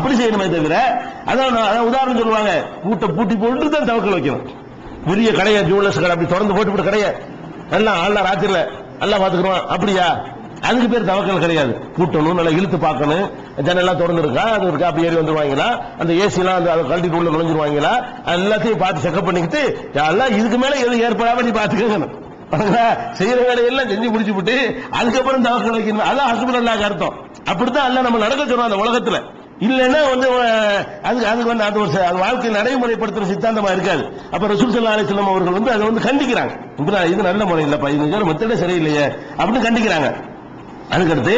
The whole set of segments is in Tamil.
அப்படி செய்யணுமே தவிர அதான் அதான் உதாரணம் சொல்லுவாங்க கூட்டை பூட்டி போட்டு தான் தவக்கல் வைக்கணும். பெரிய கடையை ஜுவல்லர்ஸ் கடை அப்படி திறந்து போட்டு போட்டு கடையை எல்லாம் ஆள்லாம் ராத்திரில நல்லா பாத்துக்கிறோம் அப்படியா? அதுக்கு பேர் தவக்கல் கிடையாது. கூட்டணும் நல்லா இழுத்து பார்க்கணும். ஜன்னெல்லாம் திறந்துருக்கா? அது இருக்கா? அப்படி ஏறி வந்துருவாங்களா? அந்த ஏசிலாம் அந்த அதை கழட்டி உள்ள நுழைஞ்சிருவாங்களா? எல்லாத்தையும் பார்த்து செக்அப் பண்ணிக்கிட்டு எல்லாம் இதுக்கு மேல எது ஏற்படாம நீ பாத்துக்கணும் செய்யற வேலையெல்லாம் செஞ்சு முடிச்சு விட்டு அதுக்கப்புறம் தவக்கல் வைக்கணும். அதான் ஹஸ்பண்ட் அர்த்தம். அப்படித்தான் அல்ல நம்ம நடக்க சொல்றோம் அந்த உலகத்துல. இல்லைன்னா வந்து அதுக்கு அதுக்கு வந்து அது ஒரு அது வாழ்க்கை நடைமுறைப்படுத்துற சித்தாந்தமா இருக்காது. அப்ப ரசூல் சல்லா அலிஸ்லாம் அவர்கள் வந்து அதை வந்து கண்டிக்கிறாங்க. இது இது நல்ல முறை இல்லப்பா இது மெத்தடே சரியில்லையே அப்படின்னு கண்டிக்கிறாங்க. அதுக்கடுத்து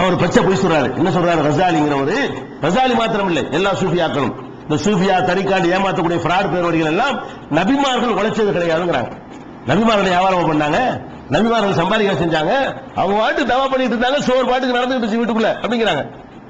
அவர் பச்சை போய் சொல்றாரு. என்ன சொல்றாரு? ரசாலிங்கிறவரு ரசாலி மாத்திரம் இல்லை எல்லா சூஃபியாக்களும். இந்த சூஃபியா தரிக்காண்டு ஏமாத்தக்கூடிய ஃப்ராட் பேர்வடிகள் எல்லாம் நபிமார்கள் உழைச்சது கிடையாதுங்கிறாங்க. நபிமார்கள் வியாபாரம் பண்ணாங்க. நபிமார்கள் சம்பாதிக்க செஞ்சாங்க. அவங்க பாட்டு தவா பண்ணிட்டு இருந்தாங்க சோறு பாட்டுக்கு நடந்துட்டு வீட்டுக்குள்ள அப்படிங்கிறாங்க.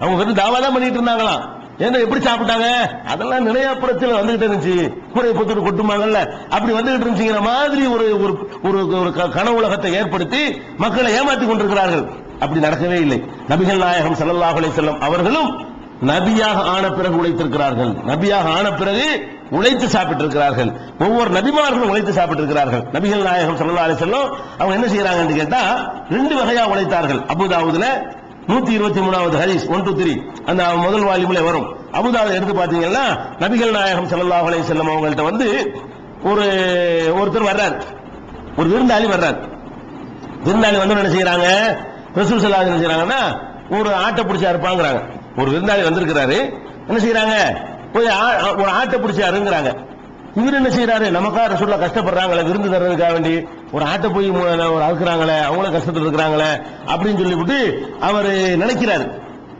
அவங்க வெறும் தாவா தான் பண்ணிட்டு இருந்தாங்களாம். ஏன்னா எப்படி சாப்பிட்டாங்க? அதெல்லாம் நிலையாப்புறத்தில் வந்துகிட்டு இருந்துச்சு. கூரை பொத்துட்டு கொட்டுமாங்கல்ல. அப்படி வந்துகிட்டு இருந்துச்சுங்கிற மாதிரி ஒரு ஒரு ஒரு ஒரு க- கனவு உலகத்தை ஏற்படுத்தி மக்களை ஏமாத்தி கொண்டிருக்கிறார்கள். அப்படி நடக்கவே இல்லை. நபிகள் நாயகம் ஸல்லல்லாஹு செல்லம் அவர்களும் நபியாக ஆன பிறகு உழைத்திருக்கிறார்கள். நபியாக ஆன பிறகு உழைத்து சாப்பிட்டிருக்கிறார்கள். ஒவ்வொரு நபிமார்களும் உழைத்து சாப்பிட்டிருக்கிறார்கள். நபிகள் நாயகம் சல்லா அலைஹி வஸல்லம் அவங்க என்ன செய்யறாங்கன்னு கேட்டா ரெண்டு வகையா உழைத்தார்கள். அபுதாவுதுல நூத்தி இருபத்தி மூணாவது ஹரிஸ் ஒன் டூ த்ரீ அந்த முதல் வால்யூம்ல வரும். அபுதாவை எடுத்து பாத்தீங்கன்னா நபிகள் நாயகம் ஸல்லல்லாஹு அலைஹி வஸல்லம் அவங்கள்ட்ட வந்து ஒரு ஒருத்தர் வர்றார். ஒரு விருந்தாளி வர்றார். விருந்தாளி வந்து என்ன செய்யறாங்க ரசூல் ஸல்லல்லாஹு என்ன செய்யறாங்கன்னா ஒரு ஆட்டை பிடிச்சா இருப்பாங்கிறாங்க ஒரு விருந்தாளி வந்திருக்கிறாரு. என்ன செய்யறாங்க போய் ஆ- ஒரு ஆட்டை பிடிச்சாருங்கிறாங்க இவர் என்ன செய்யறாரு நமக்கா ரசூல்லா கஷ்டப்படுறாங்களே விருந்து தர்றதுக்காக வேண்டி ஒரு ஆட்டை போய் மு- ஒரு அறுக்குறாங்களே அவங்களும் கஷ்டத்தில் இருக்கிறாங்களே அப்படின்னு சொல்லிவிட்டு அவர் நினைக்கிறாரு.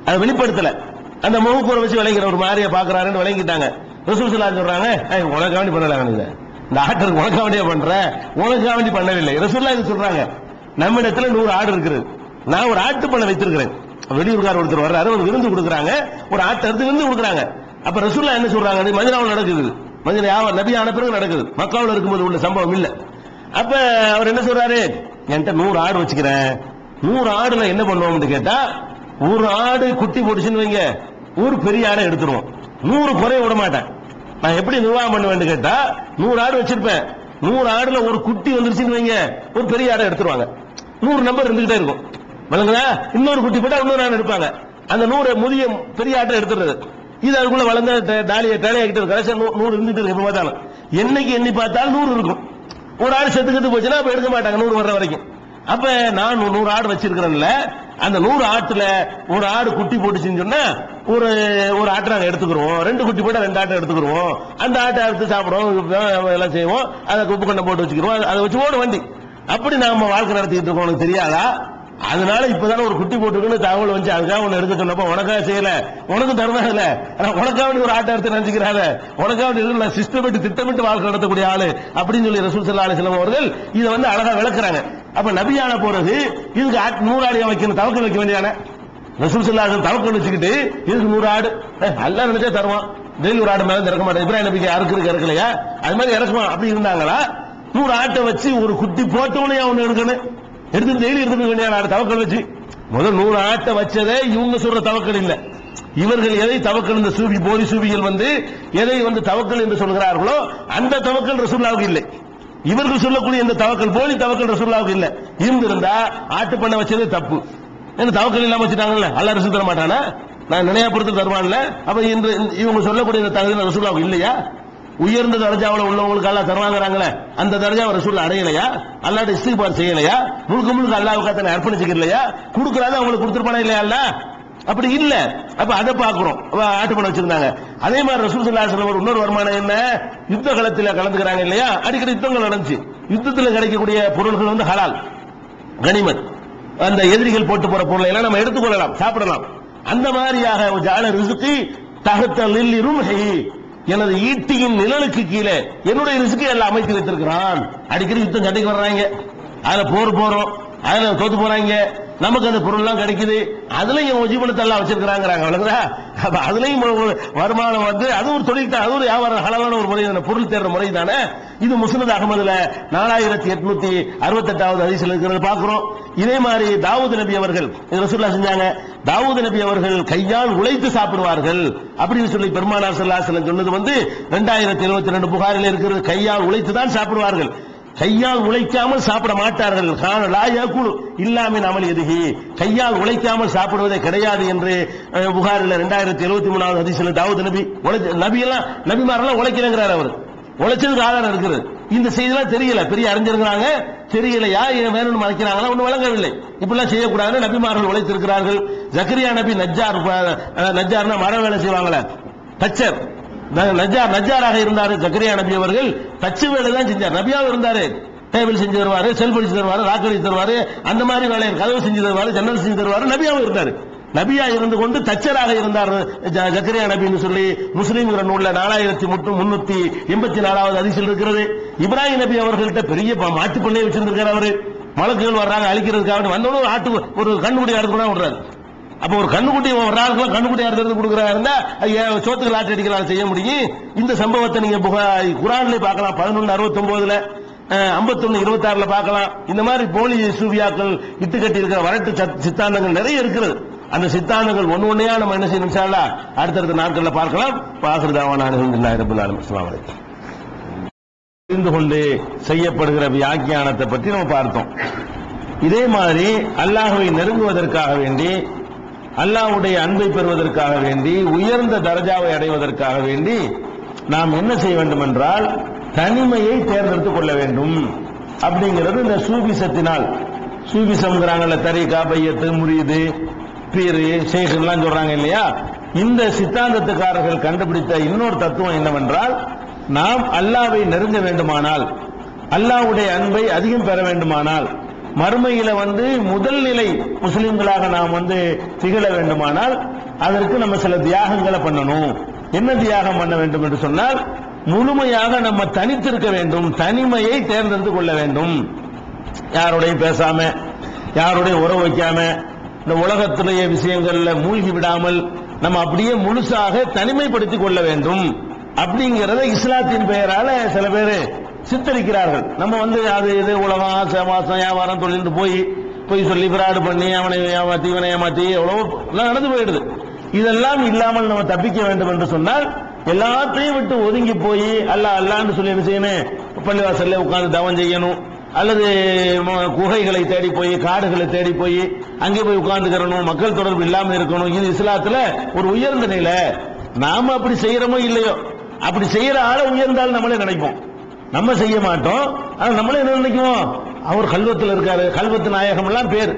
அதை வெளிப்படுத்தல. அந்த முகக்கூரை வச்சு விளைக்கிற ஒரு மாதிரியை பாக்குறாருன்னு விளங்கிட்டாங்க. ரசூல் சொல்லா சொல்றாங்க உனக்கு உனக்காக வேண்டி பண்ணல இந்த ஆட்டருக்கு உனக்கு வேண்டிய பண்ற? உனக்கு வேண்டி பண்ணவில்லை. ரசூல்லா இது சொல்றாங்க நம்ம இடத்துல நூறு ஆடு இருக்குது. நான் ஒரு ஆட்டு பண்ண வைத்திருக்கிறேன். வெளியூர்கார் ஒருத்தர் வர்றாரு ஒரு விருந்து கொடுக்குறாங்க. ஒரு ஆட்டை எடுத்து விருந்து கொடுக்குறாங்க. அப்ப ரசூல்லா என்ன சொல்றாங்க? இது மதினாவில் நடக்குது. மதினா யாவ- நபியான ஆன பிறகு நடக்குது. மக்காவில் இருக்கும்போது உள்ள சம்பவம் இல்லை. அப்ப அவர் என்ன சொல்றாரு? என்கிட்ட நூறு ஆடு வச்சுக்கிறேன். நூறு ஆடுல என்ன பண்ணுவோம்னு கேட்டா ஒரு ஆடு குட்டி போட்டுச்சுன்னு வைங்க ஒரு பெரிய ஆடை எடுத்துருவோம். நூறு குறைய விட மாட்டேன். நான் எப்படி நிர்வாகம் பண்ணுவேன்னு கேட்டா நூறு ஆடு வச்சிருப்பேன். நூறு ஆடுல ஒரு குட்டி வந்துருச்சுன்னு வைங்க ஒரு பெரிய ஆடை எடுத்துருவாங்க. நூறு நம்பர் இருந்துகிட்டே இருக்கும். விளங்குதா? இன்னொரு குட்டி போட்டா இன்னொரு ஆடு எடுப்பாங்க. அந்த நூறு முதிய பெரிய ஆட்டை எடுத்துடுறது. இது அதுக்குள்ள வளர்ந்த டாலியை டேலையாக்கிட்டு இருக்கு கடைசியா நூறு இருந்துட்டு இருக்கு எப்ப பார்த்தாலும். என்னைக்கு எண்ணி பார்த்தாலும் நூறு இருக்கும். ஒரு ஆடு செத்து போச்சுன்னா அப்போ எடுக்க மாட்டாங்க நூறு வர்ற வரைக்கும். அப்ப நான் நூறு ஆடு வச்சிருக்கிறேன்ல அந்த நூறு ஆட்டுல ஒரு ஆடு குட்டி போட்டுச்சுன்னு சொன்னா ஒரு ஒரு ஆட்டை நாங்கள் எடுத்துக்கிறோம் ரெண்டு குட்டி போட்டா ரெண்டு ஆட்டை எடுத்துக்கிறோம் அந்த ஆட்டை எடுத்து சாப்பிடுவோம் எல்லாம் செய்வோம். அதை உப்பு கண்டை போட்டு வச்சுக்கிறோம் அதை வச்சு ஓடு வண்டி. அப்படி நாம வாழ்க்கை நடத்திட்டு இருக்கோம் உனக்கு தெரியாதா? அதனால இப்பதானே ஒரு குட்டி போட்டுருக்குன்னு தகவல் வந்து அதுக்காக உன்னை எடுக்க சொன்னப்ப உனக்காக செய்யல. உனக்கு இல்ல ஆனா உனக்காக வேண்டி ஒரு ஆட்டை எடுத்து நினைச்சுக்கிறாங்க உனக்காக வேண்டி நான் சிஸ்டமிட்டு திட்டமிட்டு வாழ்க்கை நடத்தக்கூடிய ஆளு. அப்படின்னு சொல்லி ரசூல் சல்லா அலிஸ்லாம் அவர்கள் இதை வந்து அழகா விளக்குறாங்க. அப்ப நபியான போறது இதுக்கு ஆட்- நூறு ஆடியா வைக்கணும்? தவக்கல் வைக்க வேண்டியதானே? ரசூல் சல்லா தவக்கல் வச்சுக்கிட்டு இதுக்கு நூறு ஆடு ஏய், நினைச்சா தருவான். டெய்லி ஒரு ஆடு மேல திறக்க மாட்டேன். இப்ராஹிம் நபிக்கு அறுக்கிறதுக்கு இறக்கலையா? அது மாதிரி இறக்குமா அப்படி இருந்தாங்களா? நூறு ஆட்டை வச்சு ஒரு குட்டி போட்டவனே அவனு எடுக்கணும்? எடுத்து டெய்லி எடுத்துக்க வேண்டிய ஆடு தவக்கல் வச்சு. முதல் நூறு ஆட்டை வச்சதே இவங்க சொல்ற தவக்கல் இல்ல. இவர்கள் எதை தவக்கல் இந்த சூபி போலி சூபிகள் வந்து எதை வந்து தவக்கல் என்று சொல்கிறார்களோ அந்த தவக்கல் ரசூல்லாவுக்கு இல்லை. இவர்கள் சொல்லக்கூடிய இந்த தவக்கல் போலி தவக்கல் ரசூல்லாவுக்கு இல்ல. இருந்திருந்தா ஆட்டு பண்ண வச்சதே தப்பு. என்ன தவக்கல் இல்லாம வச்சுட்டாங்கல்ல? அல்ல ரசூல் தர மாட்டானா? நான் நினையாபுரத்தில் தருவான்ல. அப்ப இன்று இவங்க சொல்லக்கூடிய இந்த தகுதி ரசூல்லாவுக்கு இல்லையா? உயர்ந்த தரஜாவில் உள்ளவங்களுக்கு அல்லா தருவாங்கிறாங்களே அந்த தரஜாவை ரசூல் அடையலையா? அல்லாட்ட இஸ்திக்பார் செய்யலையா? முழுக்க முழுக்க அல்லாவுக்கு தன்னை அர்ப்பணிச்சுக்கலையா கொடுக்கறாத அவங்களுக்கு கொடுத்துருப்பானா இல்லையா அல்லாஹ் அப்படி இல்ல. அப்ப அதை பாக்குறோம் ஆட்டு பண்ண வச்சிருந்தாங்க. அதே மாதிரி ரசூல் ஸல்லல்லாஹு அலைஹி இன்னொரு வருமானம் என்ன? யுத்த களத்துல கலந்துக்கிறாங்க இல்லையா? அடிக்கடி யுத்தங்கள் நடந்துச்சு. யுத்தத்துல கிடைக்கக்கூடிய பொருள்கள் வந்து ஹலால் கனிமத். அந்த எதிரிகள் போட்டு போற பொருளை எல்லாம் நம்ம எடுத்துக்கொள்ளலாம் சாப்பிடலாம். அந்த மாதிரியாக ஜால ரிசுக்கு தகத்த லில்லி ரும்ஹி எனது ஈட்டியின் நிழலுக்கு கீழே என்னுடைய ரிசுக்கு எல்லாம் அமைத்து வைத்திருக்கிறான். அடிக்கடி யுத்தம் சண்டைக்கு வர்றாங்க. அதுல போர் போறோம். அதுல தோத்து போறாங்க. நமக்கு அந்த பொருள்லாம் கிடைக்குது. அதுலயும் ஜீவனத்தை எல்லாம் வச்சிருக்கிறாங்கிறாங்க. விளங்குதா அப்ப அதுலயும் வருமானம் வந்து அது ஒரு தொழில் தான் அது ஒரு வியாபாரம் ஹலாலான ஒரு முறை பொருள் தேடுற முறை தானே? இது முஸ்னத் அகமதுல நாலாயிரத்தி எட்நூத்தி அறுபத்தெட்டாவது அதிசல் இருக்கிறது பாக்குறோம் இதே மாதிரி தாவூத் நபி அவர்கள் ரசூல்லா செஞ்சாங்க. தாவூத் நபி அவர்கள் கையால் உழைத்து சாப்பிடுவார்கள். அப்படின்னு சொல்லி பெருமானார் ஸல்லல்லாஹு சொன்னது வந்து ரெண்டாயிரத்தி இருபத்தி ரெண்டு புகாரில் இருக்கிறது கையால் உழைத்து தான் சாப்பிடுவார்கள். கையால் உழைக்காமல் சாப்பிட மாட்டார்கள். காண லா அமல் எதுகி கையால் உழைக்காமல் சாப்பிடுவதே கிடையாது என்று புகாரில் ரெண்டாயிரத்தி எழுபத்தி மூணாவது அதிசயில் தாவூத் நபி உழைச்ச நபி எல்லாம் நபிமாரெல்லாம் உழைக்கிறேங்கிறார் அவர். உழைச்சதுக்கு ஆதாரம் இருக்குது. இந்த செய்திலாம் தெரியல. பெரிய அறிஞர்களாங்க. தெரியலையா? வேணும்னு மறைக்கிறாங்களா? ஒன்றும் விளங்கவில்லை. இப்படிலாம் செய்யக்கூடாதுன்னு நபிமார்கள் உழைத்திருக்கிறார்கள். ஜக்கரியா நபி நஜ்ஜார் அஹ், நஜ்ஜார்னா மர வேலை செய்வாங்களே. தச்சர். நஜார் நஜாராக இருந்தாரு ஜக்கரியா நபி அவர்கள். தச்சு வேலை தான் செஞ்சார். நபியாவும் இருந்தாரு. டேபிள் செஞ்சு தருவாரு செல்ஃப் அடிச்சு தருவாரு ராக் அடிச்சு தருவாரு அந்த மாதிரி வேலையை கதவு செஞ்சு தருவாரு ஜன்னல் செஞ்சு தருவாரு நபியாவும் இருந்தாரு. நபியா இருந்து கொண்டு தச்சராக இருந்தார் ஜக்கரியா நபின்னு சொல்லி முஸ்லீம்ங்கிற நூல்ல நாலாயிரத்தி முன்னூத்தி எண்பத்தி நாலாவது அதிசல் இருக்கிறது. இப்ராஹிம் நபி அவர்கள்ட்ட பெரிய மாட்டு பண்ணையை வச்சிருந்திருக்காரு அவரு. மலக்குகள் வர்றாங்க அழிக்கிறதுக்காக வந்தவனும் ஆட்டு ஒரு கண்ணுக்குடி அறுத்து கூட விடுறாரு அப்ப ஒரு கண்ணுக்குட்டி ஒரு ஆளுக்கு கண்ணுக்குட்டி அறுத்து கொடுக்குறா இருந்தா சோத்துக்கு லாட்டரி அடிக்கலாம் செய்ய முடியும்? இந்த சம்பவத்தை நீங்க புகா- குரான்ல பார்க்கலாம் பதினொன்னு அறுபத்தி ஒன்பதுல ஐம்பத்தொன்னு இருபத்தி ஆறுல பார்க்கலாம். இந்த மாதிரி போலி சூவியாக்கள் இட்டு கட்டி இருக்கிற வரட்டு சத்- சித்தாந்தங்கள் நிறைய இருக்கிறது. அந்த சித்தாந்தங்கள் ஒண்ணு ஒண்ணையா நம்ம என்ன செய்யணும் இன்ஷா அடுத்தடுத்த நாட்கள்ல பார்க்கலாம். பாக்குறதாவான அலமதுல்லாஹி புரிந்து கொண்டு செய்யப்படுகிற வியாக்கியானத்தை பற்றி நம்ம பார்த்தோம். இதே மாதிரி அல்லாஹுவை நெருங்குவதற்காக வேண்டி அல்லாஹ்வுடைய அன்பை பெறுவதற்காக வேண்டி உயர்ந்த தரஜாவை அடைவதற்காக வேண்டி நாம் என்ன செய்ய வேண்டும் என்றால் தனிமையை தேர்ந்தெடுத்துக் கொள்ள வேண்டும். அப்படிங்கிறது இந்த சூபிசத்தினால். சூபிசம்ங்கிறாங்கல்ல தரிகா பையத்து முறியுது பீரு சேஷன்லாம் சொல்றாங்க இல்லையா? இந்த சித்தாந்தத்துக்காரர்கள் கண்டுபிடித்த இன்னொரு தத்துவம் என்னவென்றால் நாம் அல்லாவை நெருங்க வேண்டுமானால் அல்லாஹ்வுடைய அன்பை அதிகம் பெற வேண்டுமானால் மறுமையில வந்து முதல் நிலை முஸ்லிம்களாக நாம் வந்து திகழ வேண்டுமானால் அதற்கு நம்ம சில தியாகங்களை பண்ணணும். என்ன தியாகம் பண்ண வேண்டும் என்று சொன்னால் முழுமையாக நம்ம தனித்திருக்க வேண்டும் தனிமையை தேர்ந்தெடுத்து கொள்ள வேண்டும். யாரோடையும் பேசாம யாரோடையும் உறவு வைக்காம இந்த உலகத்திலேய விஷயங்கள்ல மூழ்கி விடாமல் நம்ம அப்படியே முழுசாக தனிமைப்படுத்திக் கொள்ள வேண்டும். அப்படிங்கிறத இஸ்லாத்தின் பெயரால சில பேர் சித்தரிக்கிறார்கள். நம்ம வந்து அது இது உலகம் சேவாசம் வியாபாரம் தொழில் போய் போய் சொல்லி பிராடு பண்ணி அவனை ஏமாத்தி இவனை ஏமாத்தி எவ்வளவோ எல்லாம் நடந்து போயிடுது. இதெல்லாம் இல்லாமல் நம்ம தப்பிக்க வேண்டும் என்று சொன்னால் எல்லாத்தையும் விட்டு ஒதுங்கி போய் அல்ல அல்லான்னு சொல்லி என்ன செய்யணும்? பள்ளிவாசல்ல உட்கார்ந்து தவம் செய்யணும். அல்லது குகைகளை தேடி போய் காடுகளை தேடி போய் அங்கே போய் உட்கார்ந்துக்கிறணும் மக்கள் தொடர்பு இல்லாம இருக்கணும். இது இஸ்லாத்துல ஒரு உயர்ந்த நிலை. நாம அப்படி செய்யறோமோ இல்லையோ? அப்படி செய்யற ஆளை உயர்ந்தால் நம்மளே நினைப்போம். நம்ம செய்ய மாட்டோம். ஆனா நம்மளே என்ன நினைக்குவோம்? அவர் கல்வத்தில் இருக்காரு. கல்வத்து நாயகம் எல்லாம் பேர்.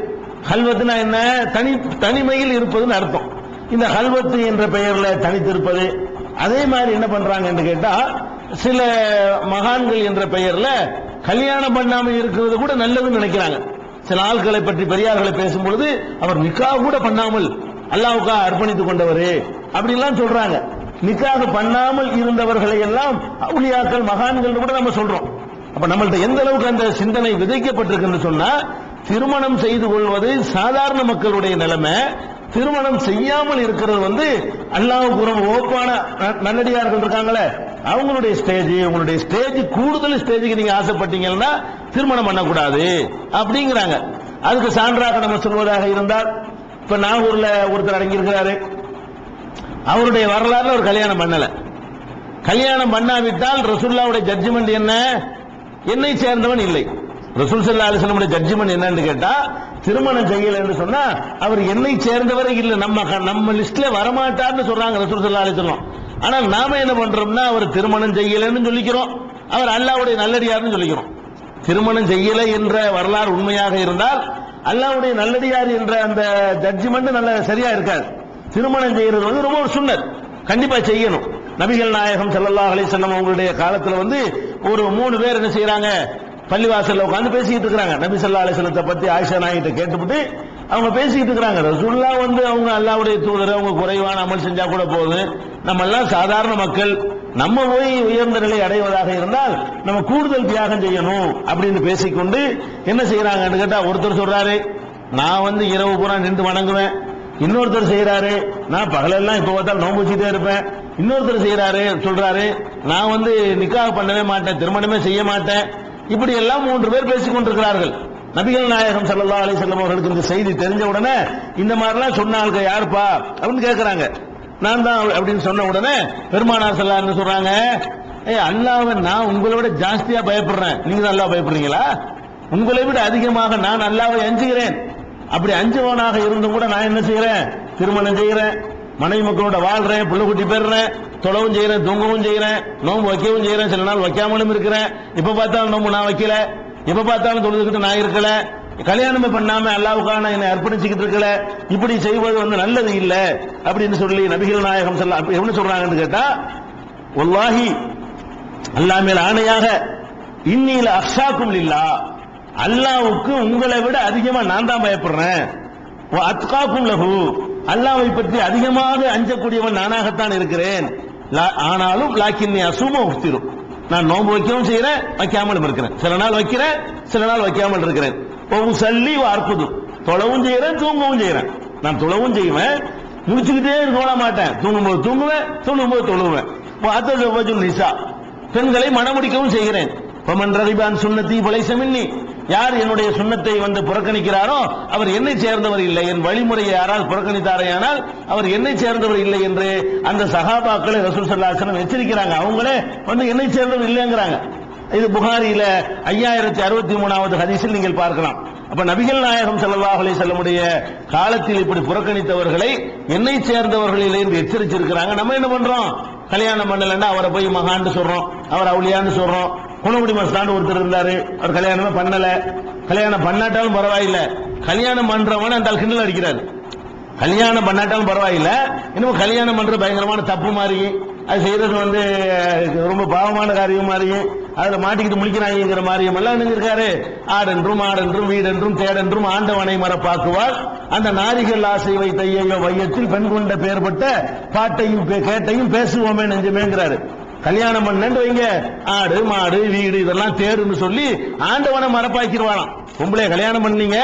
கல்வத்துனா என்ன? தனி தனிமையில் இருப்பதுன்னு அர்த்தம். இந்த கல்வத்து என்ற பெயர்ல தனித்திருப்பது. அதே மாதிரி என்ன பண்றாங்கன்னு கேட்டா சில மகான்கள் என்ற பெயர்ல கல்யாணம் பண்ணாம இருக்கிறது கூட நல்லதுன்னு நினைக்கிறாங்க. சில ஆட்களை பற்றி பெரியார்களை பேசும்பொழுது அவர் நிக்கா கூட பண்ணாமல் அல்லாவுக்கா அர்ப்பணித்துக் கொண்டவர் அப்படின்லாம் சொல்றாங்க. நிக்காக பண்ணாமல் இருந்தவர்களை எல்லாம் அவுளியாக்கள் மகான்கள் கூட நம்ம சொல்றோம். அப்ப நம்மள்ட்ட எந்த அளவுக்கு அந்த சிந்தனை விதைக்கப்பட்டிருக்குன்னு சொன்னா திருமணம் செய்து கொள்வது சாதாரண மக்களுடைய நிலைமை. திருமணம் செய்யாமல் இருக்கிறது வந்து அல்லாஹ்வுக்கு ஓப்பான நல்லடியார்கள் இருக்காங்களே அவங்களுடைய ஸ்டேஜ் உங்களுடைய ஸ்டேஜ் கூடுதல் ஸ்டேஜுக்கு நீங்க ஆசைப்பட்டீங்கன்னா திருமணம் பண்ணக்கூடாது அப்படிங்கிறாங்க. அதுக்கு சான்றாக நம்ம சொல்வதாக இருந்தால் இப்ப நாகூர்ல ஒருத்தர் அடங்கியிருக்கிறாரு. அவருடைய வரலாறுல ஒரு கல்யாணம் பண்ணல. கல்யாணம் பண்ணாவிட்டால் ரசூல்லாவுடைய ஜட்ஜ்மெண்ட் என்ன? என்னை சேர்ந்தவன் இல்லை. ரசூல் சல்லா அலிஸ்லமுடைய ஜட்ஜ்மெண்ட் என்னன்னு கேட்டா திருமணம் செய்யல என்று சொன்னா அவர் என்னை சேர்ந்தவரை இல்லை. நம்ம நம்ம லிஸ்ட்ல வரமாட்டார்னு சொல்றாங்க ரசூல் சல்லா அலிஸ்லாம் ஆனால் நாம என்ன பண்றோம்னா அவர் திருமணம் செய்யலன்னு சொல்லிக்கிறோம். அவர் அல்லாவுடைய நல்லடியார்னு சொல்லிக்கிறோம். திருமணம் செய்யல என்ற வரலாறு உண்மையாக இருந்தால் அல்லாவுடைய நல்லடியார் என்ற அந்த ஜட்ஜ்மெண்ட் நல்ல சரியா இருக்காது. திருமணம் செய்யறது வந்து ரொம்ப ஒரு சுண்ணத். கண்டிப்பா செய்யணும். நபிகள் நாயகம் செல்லல்லா அலைஹி அவங்களுடைய காலத்துல வந்து ஒரு மூணு பேர் என்ன செய்யறாங்க பள்ளிவாசல்ல உட்காந்து பேசிக்கிட்டு இருக்கிறாங்க. நபி சல்லா அலைஹி பத்தி ஆயிஷா நாயகிட்ட கேட்டுவிட்டு அவங்க பேசிக்கிட்டு இருக்கிறாங்க. ரசூலுல்லா வந்து அவங்க அல்லாவுடைய தூதர் அவங்க குறைவான அமல் செஞ்சா கூட போகுது நம்ம எல்லாம் சாதாரண மக்கள். நம்ம போய் உயர்ந்த நிலை அடைவதாக இருந்தால் நம்ம கூடுதல் தியாகம் செய்யணும் அப்படின்னு பேசிக்கொண்டு என்ன செய்யறாங்கன்னு கேட்டா ஒருத்தர் சொல்றாரு நான் வந்து இரவு பூரா நின்று வணங்குவேன். இன்னொருத்தர் செய்யறாரு நான் பகலெல்லாம் இப்ப பார்த்தாலும் நோம்பு வச்சுட்டே இருப்பேன். இன்னொருத்தர் செய்யறாரு சொல்றாரு நான் வந்து நிக்காக பண்ணவே மாட்டேன் திருமணமே செய்ய மாட்டேன். இப்படி எல்லாம் மூன்று பேர் பேசிக் கொண்டிருக்கிறார்கள். நபிகள் நாயகம் சல்லா அலி செல்லம் அவர்களுக்கு இந்த செய்தி தெரிஞ்ச உடனே இந்த மாதிரிலாம் சொன்னாங்க யாருப்பா? அப்படின்னு கேட்கறாங்க நான் தான் அப்படின்னு சொன்ன உடனே பெருமானார் செல்லாருன்னு அலைஹி சொல்றாங்க? ஏய் அல்லாவை நான் உங்களை விட ஜாஸ்தியா பயப்படுறேன். நீங்க தான் அல்லாஹ் பயப்படுறீங்களா? உங்களை விட அதிகமாக நான் அல்லாவை அஞ்சுகிறேன். அப்படி அஞ்சவனாக இருந்தும் கூட நான் என்ன செய்யறேன்? திருமணம் செய்யறேன். மனைவி மக்களோட வாழ்றேன் பிள்ளை குட்டி பெறுறேன் தொலவும் செய்யறேன் தூங்கவும் செய்யறேன் நோன்பு வைக்கவும் செய்யறேன் சில நாள் வைக்காமலும் இருக்கிறேன். இப்ப பார்த்தாலும் நோம்பு நான் வைக்கல. எப்ப பார்த்தாலும் தொழுதுகிட்டு நான் இருக்கல. கல்யாணமே பண்ணாம அல்லாவுக்கான என்னை அர்ப்பணிச்சுக்கிட்டு இருக்கல. இப்படி செய்வது வந்து நல்லது இல்ல. அப்படின்னு சொல்லி நபிகள் நாயகம் சொல்ல எப்படி சொல்றாங்கன்னு கேட்டா ஒல்லாஹி அல்லாஹ் மேல் ஆணையாக இன்னில அக்ஷாக்கும் இல்லா அல்லாவுக்கு உங்களை விட அதிகமா நான் தான் பயப்படுறேன். அத்காக்கும் லஹு. அல்லாவை பற்றி அதிகமாக அஞ்சக்கூடியவன் நானாகத்தான் இருக்கிறேன். லா- ஆனாலும் லாக்கின் அசும உத்திரும் நான் நோன்பு வைக்கவும் செய்யறேன் வைக்காமலும் இருக்கிறேன். சில நாள் வைக்கிறேன் சில நாள் வைக்காமல் இருக்கிறேன். சல்லி அற்புதம் தொலவும் செய்யறேன் தூங்கவும் செய்யறேன் நான் தொலவும் செய்வேன் முடிச்சுக்கிட்டே இருக்க மாட்டேன். தூங்கும்போது தூங்குவேன் தூங்கும்போது தொழுவேன். நிசா. பெண்களை மணமுடிக்கவும் செய்கிறேன். பமன் ரரிபான் சுண்ணத்தி பலைசமின்னி யார் என்னுடைய சுண்ணத்தை வந்து புறக்கணிக்கிறாரோ அவர் என்னை சேர்ந்தவர் இல்லை. என் வழிமுறையை யாரால் புறக்கணித்தாரேயானால் அவர் என்னை சேர்ந்தவர் இல்லை என்று அந்த சகாபாக்களை ரசூல் சல்லாசனம் எச்சரிக்கிறாங்க. அவங்களே வந்து என்னை சேர்ந்தவர் இல்லைங்கிறாங்க. இது புகாரியில ஐயாயிரத்தி அறுபத்தி மூணாவது ஹதீஸில் நீங்கள் பார்க்கலாம். அப்ப நபிகள் நாயகம் ஸல்லல்லாஹு அலைஹி காலத்தில் இப்படி புறக்கணித்தவர்களை என்னை சேர்ந்தவர்களிலே என்று எச்சரிச்சிருக்கிறாங்க. நம்ம என்ன பண்றோம்? கல்யாணம் பண்ணலன்னா அவரை போய் மகான்னு சொல்றோம். அவர் அவுளியான்னு சொல்றோம். குணமுடி மஸ்தான் ஒருத்தர் இருந்தாரு. அவர் கல்யாணமே பண்ணல. கல்யாணம் பண்ணாட்டாலும் பரவாயில்ல. கல்யாணம் பண்றவன அந்த கிண்டல் அடிக்கிறாரு. கல்யாணம் பண்ணாட்டாலும் பரவாயில்ல. இன்னும் கல்யாணம் பண்ற பயங்கரமான தப்பு மாதிரி. அது செய்யறது வந்து ரொம்ப பாவமான காரியம் மாதிரியும் அதுல மாட்டிக்கிட்டு முழிக்கிறாங்கிற மாதிரியும் எல்லாம் நினைஞ்சிருக்காரு. ஆடென்றும் ஆடென்றும் வீடென்றும் தேடென்றும் ஆண்டவனை மரப்பாக்குவார் அந்த நாரிகள் ஆசை வைத்த ஐயோ வையத்தில் பெண் கொண்ட பெயர்பட்ட பாட்டையும் பே- கேட்டையும் பேசுவோமே நெஞ்சுமேங்கிறாரு. கல்யாணம் பண்ணேன்னு வைங்க. ஆடு மாடு வீடு இதெல்லாம் தேடுன்னு சொல்லி ஆண்டவனை மரப்பாக்கிடுவாராம் பொம்பளைய கல்யாணம் பண்ணீங்க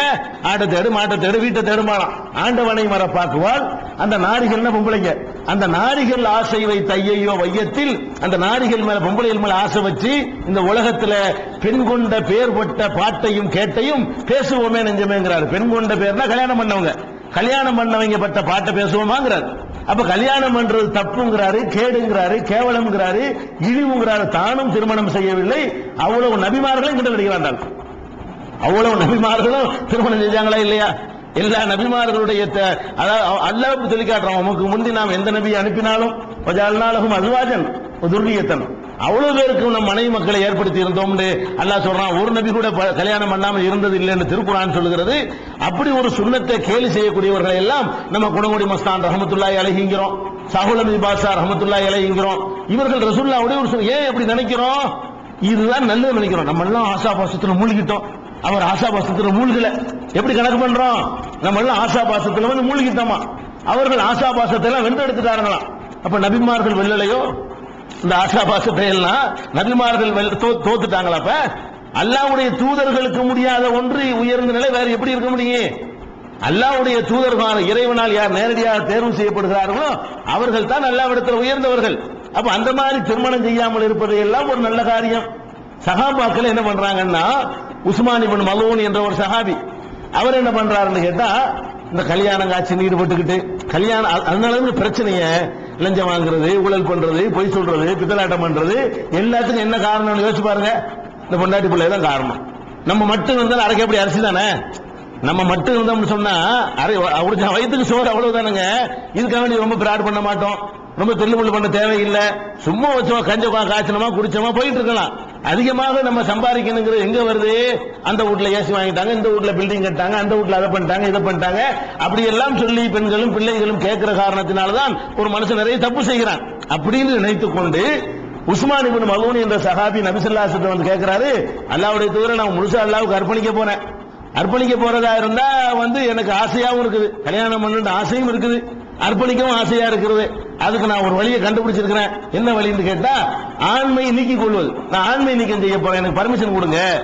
ஆட்டை தேடு மாட்டை தேடு வீட்டை தேடுமாலாம் ஆண்டவனை மரப்பாக்குவாள். அந்த நாரிகள்னா பொம்பளைங்க? அந்த நாரிகள் ஆசை வைத்த ஐயையோ வையத்தில் அந்த நாரிகள் மேல பொம்பளைகள் மேல ஆசை வச்சு இந்த உலகத்துல பெண் கொண்ட பேர் பட்ட பாட்டையும் கேட்டையும் பேசுவோமே நெஞ்சமேங்கிறாரு. பெண் கொண்ட பேர்னா கல்யாணம் பண்ணவங்க. கல்யாணம் பண்ணவங்க பட்ட பாட்டை பேசுவோமாங்கிறாரு. அப்ப கல்யாணம் பண்றது தப்புங்கிறாரு கேடுங்கிறாரு கேவலம்ங்கிறாரு இழிவுங்கிறாரு தானும் திருமணம் செய்யவில்லை. அவ்வளவு நபிமார்களும் கிட்ட நடிக்கிறாண்டால் அவ்வளவு நபிமார்களும் திருமணம் செஞ்சாங்களா இல்லையா? எல்லா நபிமார்களுடைய த- அதாவது அல்லாஹ் சொல்லி காட்டுறோம் முந்தி நாம் எந்த நபியை அனுப்பினாலும் வஜால்னாலகும் அசுவாஜன் அவ்வளவு பேருக்கு நம் மனைவி மக்களை ஏற்படுத்தி இருந்தோம் அல்லாஹ் சொல்றான். ஒரு நபி கூட ப- கல்யாணம் பண்ணாமல் இருந்தது இல்லைன்னு திருக்குறான் சொல்லுகிறது. அப்படி ஒரு சுண்ணத்தை கேலி செய்யக்கூடியவர்களை எல்லாம் நம்ம குணங்குடி மஸ்தான் ரஹமத்துல்லாய் அழகிங்கிறோம் சாகுல் பாஷா ரஹமத்துல்லாய் அழகிங்கிறோம் இவர்கள் ரசுல்லாவுடைய ஒரு ஏன் எப்படி நினைக்கிறோம்? இதுதான் நல்லது நினைக்கிறோம். நம்ம எல்லாம் ஆசா பாசத்துல மூழ்கிட்டோம். அவர் ஆசா பாசத்துல மூழ்கல. எப்படி கணக்கு பண்றோம்? நம்ம எல்லாம் ஆசா பாசத்துல வந்து மூழ்கிட்டோமா? அவர்கள் ஆசா பாசத்தை எல்லாம் வென்றெடுத்துட்டாருங்களாம் அப்ப நபிமார்கள் வெள்ளலையோ இந்த ஆசா பாசத்தை எல்லாம் நபிமார்கள் தோத்துட்டாங்களா அப்ப? அல்லாவுடைய தூதர்களுக்கு முடியாத ஒன்று உயர்ந்த நிலை வேற எப்படி இருக்க முடியும்? அல்லாவுடைய தூதர்களான இறைவனால் யார் நேரடியாக தேர்வு செய்யப்படுகிறார்களோ அவர்கள் தான் அல்லாவிடத்தில் உயர்ந்தவர்கள். அப்ப அந்த மாதிரி திருமணம் செய்யாமல் இருப்பது எல்லாம் ஒரு நல்ல காரியம். சகாபாக்கள் என்ன பண்றாங்கன்னா உஸ்மான் இப்னு மலோன் என்ற ஒரு சஹாபி அவர் என்ன பண்றாருன்னு கேட்டா இந்த கல்யாணம் காட்சி ஈடுபட்டுக்கிட்டு கல்யாணம் அ- அதனால பிரச்சனையை லஞ்சம் வாங்குறது ஊழல் பண்றது பொய் சொல்றது பித்தலாட்டம் பண்றது எல்லாத்துக்கும் என்ன காரணம்னு யோசிச்சு பாருங்க. இந்த பொண்டாட்டி பிள்ளை தான் காரணம். நம்ம மட்டும் இருந்தாலும் அரைக்க எப்படி அரிசி தானே? நம்ம மட்டும் இருந்தோம்னு சொன்னா அரை அவருக்கு வயிற்றுக்கு சோறு அவ்வளவுதானுங்க. இதுக்காக வேண்டி ரொம்ப பிராட் பண்ண மாட்டோம். ரொம்ப தெல்லுமுள்ளு பண்ண தேவையில்லை. சும்மா வச்சோமா கஞ்ச காய்ச்சனமா குடிச்சோமா போயிட்டு இருக்கலாம். அதிகமாக நம்ம சம்பாதிக்கணுங்கிறது எங்க வருது? அந்த வீட்ல ஏசி வாங்கிட்டாங்க இந்த வீட்ல பில்டிங் கட்டாங்க அந்த வீட்ல அதை பண்ணிட்டாங்க இதை பண்ணிட்டாங்க. அப்படி எல்லாம் சொல்லி பெண்களும் பிள்ளைகளும் கேட்கிற காரணத்தினாலதான் ஒரு மனுஷன் நிறைய தப்பு செய்கிறான். அப்படின்னு நினைத்து கொண்டு உஸ்மான் இபின் மலூன் என்ற சஹாபி நபிசல்லாசத்தை வந்து கேட்கிறாரு அல்லாவுடைய தூர நான் முழுசா அல்லாவுக்கு அர்ப்பணிக்க போறேன். அர்ப்பணிக்க போறதா இருந்தா வந்து எனக்கு ஆசையாவும் இருக்குது. கல்யாணம் பண்ணிட்டு ஆசையும் இருக்குது. அர்ப்பணிக்கவும் ஆசையா இருக்கிறது. அதுக்கு நான் ஒரு வழியை கண்டுபிடிச்சிருக்கிறேன். என்ன வழின்னு கேட்டா ஆண்மை நீக்கிக் கொள்வது. நான் ஆண்மை நீக்கம் செய்ய போறேன். எனக்கு பர்மிஷன் கொடுங்க.